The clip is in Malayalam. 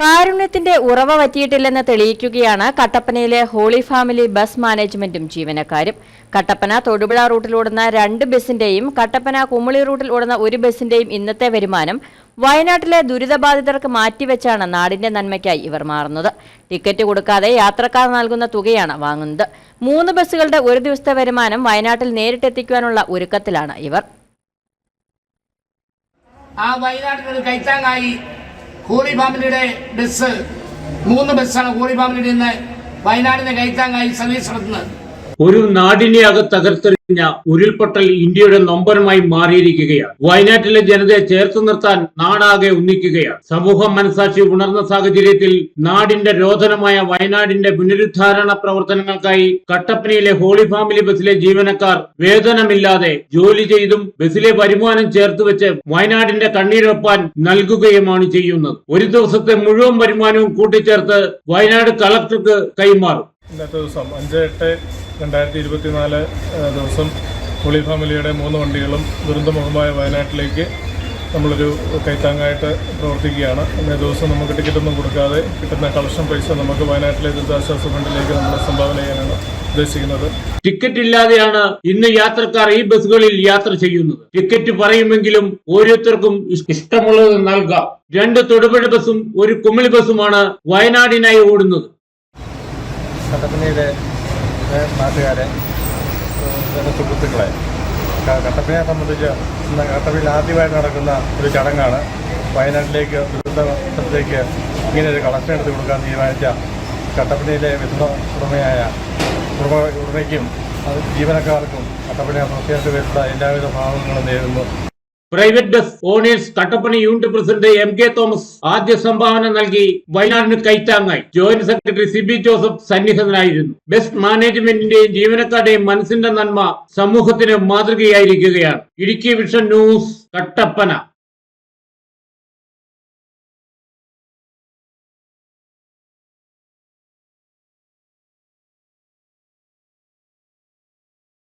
കാരുണ്യത്തിന്റെ ഉറവ പറ്റിയിട്ടില്ലെന്ന് തെളിയിക്കുകയാണ് കട്ടപ്പനയിലെ ഹോളി ഫാമിലി ബസ് മാനേജ്മെന്റും ജീവനക്കാരും. കട്ടപ്പന തൊടുപുഴ റൂട്ടിലോടുന്ന രണ്ട് ബസിന്റെയും കട്ടപ്പന കുമളി റൂട്ടിൽ ഓടുന്ന ഒരു ബസിന്റെയും ഇന്നത്തെ വരുമാനം വയനാട്ടിലെ ദുരിതബാധിതർക്ക് മാറ്റിവെച്ചാണ് നാടിന്റെ നന്മയ്ക്കായി ഇവർ മാറുന്നത്. ടിക്കറ്റ് കൊടുക്കാതെ യാത്രക്കാർ നൽകുന്ന തുകയാണ് വാങ്ങുന്നത്. മൂന്ന് ബസ്സുകളുടെ ഒരു ദിവസത്തെ വരുമാനം വയനാട്ടിൽ നേരിട്ടെത്തിക്കുവാനുള്ള ഒരുക്കത്തിലാണ് ഇവർ. ആ വയനാട്ടിൽ കൈത്താങ്ങായി ഹോളി ഫാമിലിയുടെ ബസ് മൂന്ന് ബസ്സാണ് ഹോളി ഫാമിലിയുടെ നിന്ന് വയനാടിനെ കൈത്താങ്ങായി സർവീസ് നടത്തുന്നത്. ഒരു നാടിനെ അക തകർത്തെറിഞ്ഞ ഉരുൾപൊട്ടൽ ഇന്ത്യയുടെ നൊമ്പരമായി മാറിയിരിക്കുകയാണ്. വയനാട്ടിലെ ജനതയെ ചേർത്ത് നിർത്താൻ നാടാകെ ഒന്നിക്കുകയാണ്. സമൂഹം മനസാക്ഷി ഉണർന്ന സാഹചര്യത്തിൽ നാടിന്റെ രോധനമായ വയനാടിന്റെ പുനരുദ്ധാരണ പ്രവർത്തനങ്ങൾക്കായി കട്ടപ്പനയിലെ ഹോളി ഫാമിലി ബസ്സിലെ ജീവനക്കാർ വേതനമില്ലാതെ ജോലി ചെയ്തും ബസ്സിലെ വരുമാനം ചേർത്ത് വെച്ച് വയനാടിന്റെ കണ്ണീരൊപ്പാൻ നൽകുകയുമാണ് ചെയ്യുന്നത്. ഒരു ദിവസത്തെ മുഴുവൻ വരുമാനവും കൂട്ടിച്ചേർത്ത് വയനാട് കളക്ടർക്ക് കൈമാറും. ഇന്നത്തെ ദിവസം അഞ്ച് എട്ട് രണ്ടായിരത്തി ഇരുപത്തിനാല് ദിവസം പുളി ഫാമിലിയുടെ മൂന്ന് വണ്ടികളും ദുരന്തമുഖമായ വയനാട്ടിലേക്ക് നമ്മളൊരു കൈത്താങ്ങായിട്ട് പ്രവർത്തിക്കുകയാണ്. ഇന്നേ ദിവസം നമുക്ക് ടിക്കറ്റൊന്നും കൊടുക്കാതെ കിട്ടുന്ന കളക്ഷൻ പൈസ നമുക്ക് വയനാട്ടിലെ ദുരിതാശ്വാസ ഫണ്ടിലേക്ക് നമ്മൾ സംഭാവന ചെയ്യാനാണ് ഉദ്ദേശിക്കുന്നത്. ടിക്കറ്റ് ഇല്ലാതെയാണ് ഇന്ന് യാത്രക്കാർ ഈ ബസ്സുകളിൽ യാത്ര ചെയ്യുന്നത്. ടിക്കറ്റ് പറയുമെങ്കിലും ഓരോരുത്തർക്കും ഇഷ്- ഇഷ്ടമുള്ളത് നൽകാം. രണ്ട് തൊടുപുഴ ബസ്സും ഒരു കുമിളി ബസ്സുമാണ് വയനാടിനായി ഓടുന്നത്. കട്ടപ്പനയിലെ നാട്ടുകാരെ എന്റെ സുഹൃത്തുക്കളെ. കട്ടപ്പനയെ സംബന്ധിച്ച് ഇന്ന് കട്ടപ്പനയിൽ ആദ്യമായിട്ട് നടക്കുന്ന ഒരു ചടങ്ങാണ്. വയനാട്ടിലേക്ക് ദുരിതത്തിലേക്ക് ഇങ്ങനെ ഒരു കളക്ഷൻ എടുത്ത് കൊടുക്കാൻ തീരുമാനിച്ച കട്ടപ്പനയിലെ വിധവ ഉടമയായ ഉടമ ഉടമയ്ക്കും അത് ജീവനക്കാർക്കും കട്ടപ്പന അസോസിയേഷൻ വരുന്ന എല്ലാവിധ ഭാഗങ്ങളും നേരുന്നു. Private bus owners Kattappana unit president M K Thomas ആദ്യ സംഭാവന നൽകി വയനാടിന് കൈത്താങ്ങായി. Joint secretary C B Joseph സന്നിഹിതനായിരുന്നു. Best മാനേജ്മെന്റിന്റെയും ജീവനക്കാരുടെയും മനസ്സിന്റെ നന്മ സമൂഹത്തിന് മാതൃകയായിരിക്കുകയാണ്. Idukki vision news Kattappana.